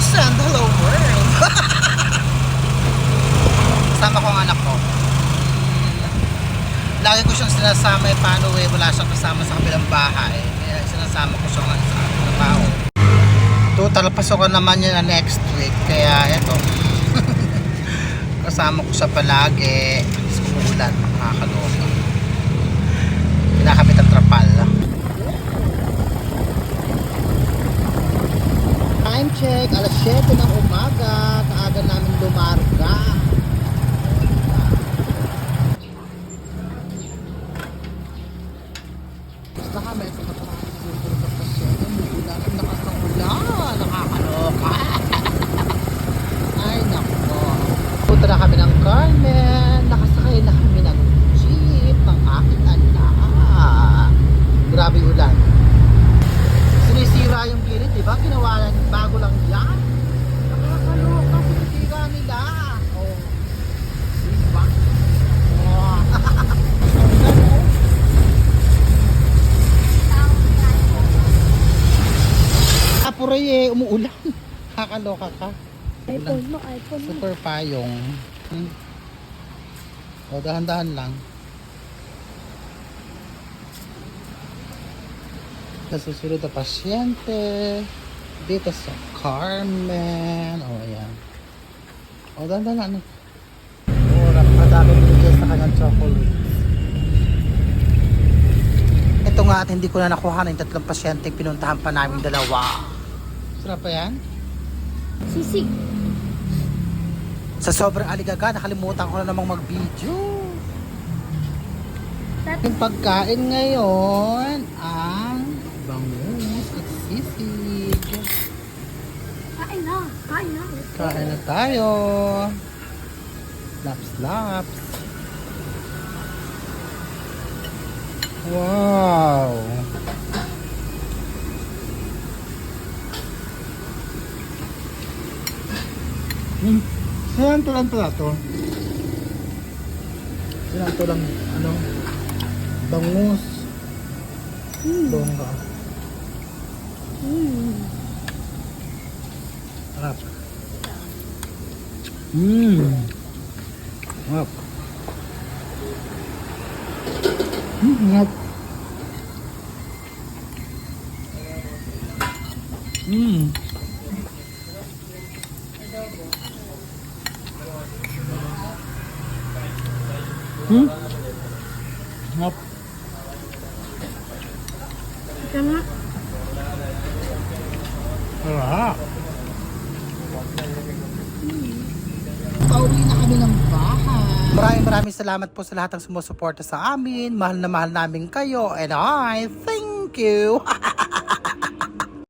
send hello world. Kasama ko ang anak ko. Lagi ko siyang sinasama eh, paano eh, wala siyang kasama sa kabilang bahay. Kaya sinasama ko siya sa trabaho. Total, pasokan naman yun na next week. Kaya eto, kasama ko siya palagi. Sa umulan, nakakaloka. Check, alas 7 ng umaga. Kaaga namin lumarga. Basta kami, na pa ng ulan. Nakakaloka. Nako. Punta na kami Carmen. Nakasakay na kami ng jeep ng aking anak. Grabe ulan. Sinisira yung gilid, di ba? Ginawa lang, bago lang yan. Nakakaloka, sinisira nila. Oh. Diba? Oh. Apuray eh, umuulan. Kakaloka ka. iPhone mo, iPhone mo. Super payong. Hmm. O, dahan-dahan lang. Sa susunod na pasyente. Dito sa Carmen. O, ayan. O, dahan-dahan lang. O, napakadami binigay sa kanyang chocolate. Ito nga at hindi ko na nakuha na yung tatlong pasyente pinuntahan pa namin dalawa. Sarap pa yan? Sisig. Sa sobrang aligaga, nakalimutan ko na namang mag-video. Yung pagkain ngayon ang Kain na. Kain na. Kain na tayo. Laps, laps. Wow. Hmm. Saan to lang pala to? Saan to lang, ano? Bangus. Hmm. Bongga. Hmm. ครับ อืมครับครับอืมอืมครับจำนะ好了。Pauwi na kami ng bahay. Maraming maraming salamat po sa lahat ng sumusuporta sa amin. Mahal na mahal namin kayo. And I thank you.